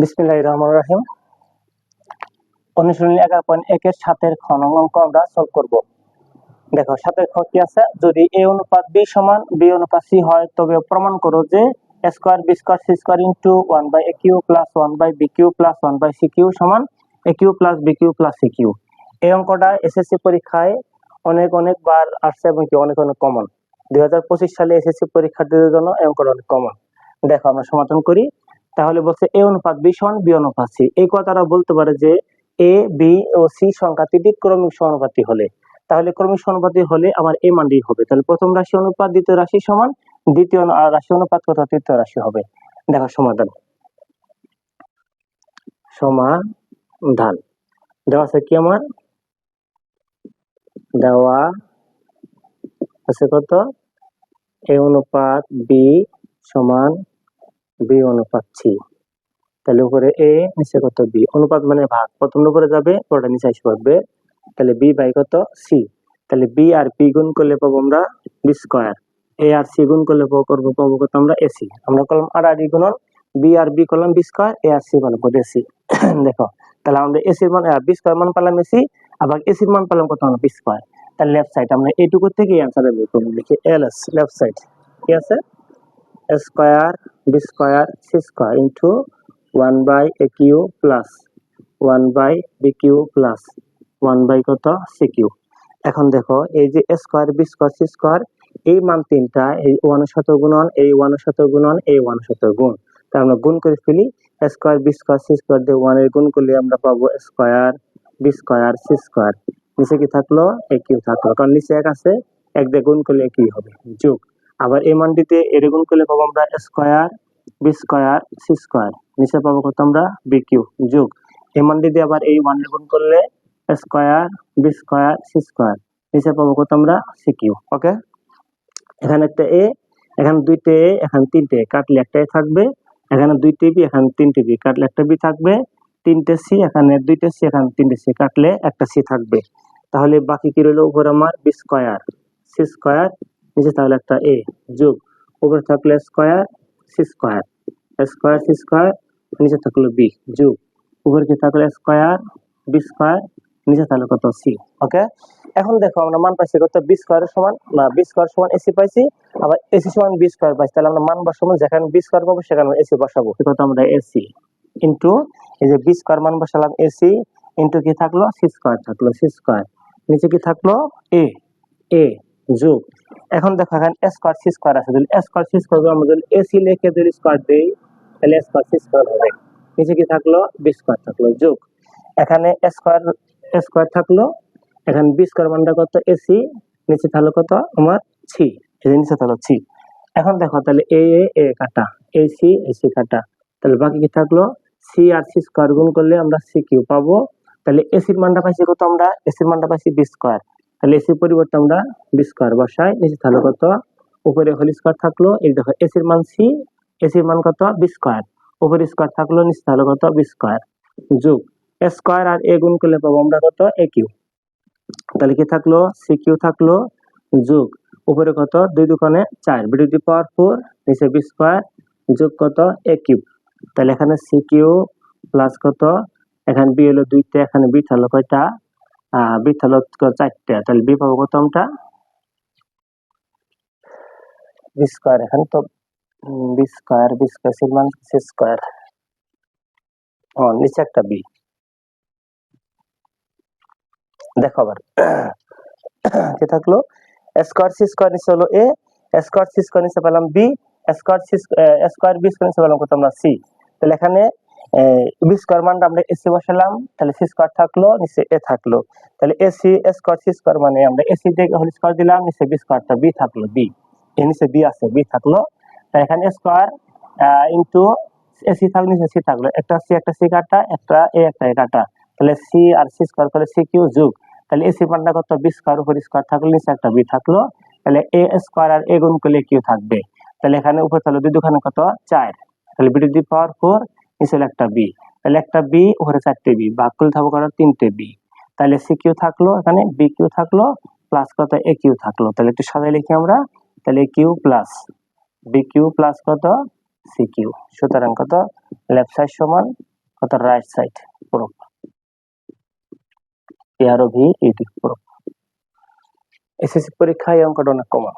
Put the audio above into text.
বিসমিল্লাহির রহমানির রহিম। অনুশীলনী এগারো পয়েন্ট একের সাতের খ অঙ্ক আমরা সলভ করব। দেখো কি আছে? যদি এ অনুপাত বি সমান বি অনুপাত সি হয়, তবে প্রমাণ করো যে square B square C square into one by A cube plus one by B cube plus one by C cube সমান A cube plus B cube plus C cube এই অঙ্কটা এসএসসি পরীক্ষায় অনেক অনেকবার আসছে এবং কি অনেক অনেক কমন দুই হাজার পঁচিশ সালে এসএসসি পরীক্ষার্থীদের জন্য এই অঙ্কটা অনেক কমন দেখো, আমরা সমাধান করি। তাহলে বলছে এ অনুপাত বি সমান বি অনুপাত সি। এই কথাটা বলতে পারে যে এ, বি ও সি সংখ্যাটি ক্রমিক সমানুপাতি হলে। তাহলে ক্রমিক সমানুপাতি হলে আমার এ মানটি হবে। তাহলে প্রথম রাশি অনুপাত, দ্বিতীয় রাশি সমান, দ্বিতীয় রাশি অনুপাত কত? তৃতীয় রাশি হবে। দেখো, সমাধান। সমাধান। দেওয়া আছে কি আমার? দেওয়া আছে কত? এ অনুপাত বি সমান বি অনুপাত সি। তাহলে উপরে এ, নিচে কত বি? অনুপাত মানে ভাগ। প্রথম উপরে যাবে পরটা নিচে আসবে পড়বে তাহলে বি বাই কত? সি। তাহলে বি আর বি গুণ করলে পাবো আমরা বি স্কোয়ার। এ আর সি গুণ করলে করব, পাবো কত আমরা এসি আমরা করলাম আর আর গুণন বি আর বি করলাম বি স্কোয়ার, এ আর সি করলাম কত এসি দেখো, তাহলে আমরা এসির মান বি স্কোয়ার মান পেলাম এসি আবার এসির মান পেলাম কত আমরা বি স্কোয়ার। তাহলে লেফট সাইড আমরা এইটুকু থেকে অ্যান্সার বের করব। লিখি এল এস লেফট সাইড ঠিক আছে square B square C square into one by A cube plus one by B cube plus one by কত? সি কিউ এখন দেখো, এই যে square B square C square এই মান তিনটা, এই ওয়ানের সাথে গুণন, এই ওয়ানের সাথে গুণন, এই ওয়ানের সাথে গুণ। তার আমরা গুণ করে ফেলি square B square C square দিয়ে ওয়ানের গুণ করলে আমরা পাবো square B square C square নিচে কি থাকল? এ কিউ থাকল। কারণ নিচে এক আছে, এক দিয়ে গুণ করলে কি হবে। যোগ। আবার এই মানটিতে এর গুণ করলে পাবো আমরা square B square C square নিচে পাবো কত আমরা? বি কিউ যোগ। এই মানটি আবার এই ওয়ান গুণ করলে square B square C square নিচে পাবো কত আমরা? সি কিউ ওকে এখানে একটা এ এখানে দুইটা এ এখানে তিনটে কাটলে একটা এ থাকবে। এখানে দুইটে বি এখানে তিনটে বি কাটলে একটা বি থাকবে। তিনটে সি এখানে দুইটা সি এখানে তিনটে সি কাটলে একটা সি থাকবে। তাহলে বাকি কি রইল? উপর আমার বি স্কোয়ার সি স্কোয়ার নিচে তাহলে একটা এ যোগ উপরে থাকলে square C square square C square নিচে থাকল বি যোগ উপরে কি থাকল স্কোয়ার বি স্কোয়ার নিচে তাহলে কত সি ওকে এখন দেখো আমরা মান পাইছি কত বি স্কোয়ারের সমান, না বি স্কোয়ার সমান এসি পাইছি, আবার এসি সমান বি স্কোয়ার পাইছি, তাহলে আমরা মান বসাবো, যেখানে বি স্কোয়ার পাবো সেখানে এসি বসাবো। কত আমরা এসি ইন্টু এই যে বি স্কোয়ার মান বসালাম এসি ইন্টু কি থাকল? সি স্কোয়ার থাকল সি স্কোয়ার নিচে কি থাকল? এ এ যোগ এখন দেখো, এখানে স্কোয়ার সি স্কোয়ার আছে। যদি স্কোয়ার সি স্কোয়ার আমরা যদি এসি লিখে যদি স্কোয়ার দেই, তাহলে স্কোয়ার সি স্কোয়ার হবে। নিচে কি থাকল? বি স্কোয়ার থাকল। যোগ। এখানে স্কোয়ার স্কোয়ার থাকল। এখানে বি স্কোয়ার মানটা কত? এসি নিচে থাকল কত? আমার যে নিচে থাকল সি এখন দেখো, তাহলে এ এ এ কাটা। এ সি এ সি কাটা। তাহলে বাকি কি থাকল? সি আর সি স্কোয়ার গুণ করলে আমরা সি কিউ পাবো। তাহলে এসির মানটা পাইছি কত আমরা? এসির মানটা পাইছি বি স্কোয়ার তাহলে এসির পরিবর্তে আমরা বি স্কোয়ার বসাই, নিচে থাকল কত? উপরে হোল স্কোয়ার থাকল, এই দেখো এসির মান সি এসির মান কত? বি স্কোয়ার উপরে স্কোয়ার থাকল, নিচে থাকল কত? বি স্কোয়ার যোগ। স্কোয়ার আর এ গুণ করলে পাবো আমরা কত? এ কিউ তাহলে কি থাকল? সি কিউ থাকল। যোগ। উপরে কত? দুই দোকানে চার। বিরোধী পাওয়ার ফোর নিচে বি স্কোয়ার যোগ কত? এ কিউব তাহলে এখানে সি কিউ প্লাস কত? এখানে বি হলো দুইটা, এখানে বি থাকল কয়টা? আহ বি থাকল ক- চারটা, তাহলে বি পাবো বি স্কোয়ার, এখানে তো B square B square, C মান সি স্কোয়ার। ও, নিচে একটা বি। দেখো আবার, কি থাকল? স্কোয়ার, সি স্কোয়ার নিচে হলো এ স্কোয়ার, সি স্কোয়ার নিচে পেলাম B square, C square, B square নিচে পেলাম কত? আমরা সি। তাহলে এখানে এসি বসালাম, তাহলে সি স্কোয়ার থাকল, নিচে এ থাকল। তাহলে এসি স্কোয়ার, সি মানে আমরা এসি দিলাম, নিচে বি থাকল, বি। নিচে বি আছে, বি থাকল। তাহলে এখানে স্কোয়ার এসি থাকল, নিচে সি থাকল। একটা সি একটা সি কাটা, একটা এ একটা এ কাটা। তাহলে সি আর সি স্কোয়ার সি কিউ তাহলে এসি কত? উপর নিচে একটা বি থাকল। তাহলে এ স্কোয়ার আর এ করলে কিউ থাকবে। তাহলে এখানে উপর দুই দুখানে কত? চার। তাহলে বিরোধী পাওয়ার ফোর নিচে একটা বি তাহলে একটা বি ওখানে চারটে বি ভাগ করলে থাকব কত তিনটে বি তাহলে সি কিউ থাকল, এখানে বি কিউ থাকল প্লাস কত? এ কিউ থাকল। তাহলে একটু সাজাই লিখি আমরা। তাহলে cube plus B cube plus কত? C cube. সুতরাং কত? লেফট সাইড সমান অর্থাৎ রাইট সাইড পুরো এ আরও ভি ইউটি পুরো এসএসসি পরীক্ষায় অঙ্কটা অনেক কমন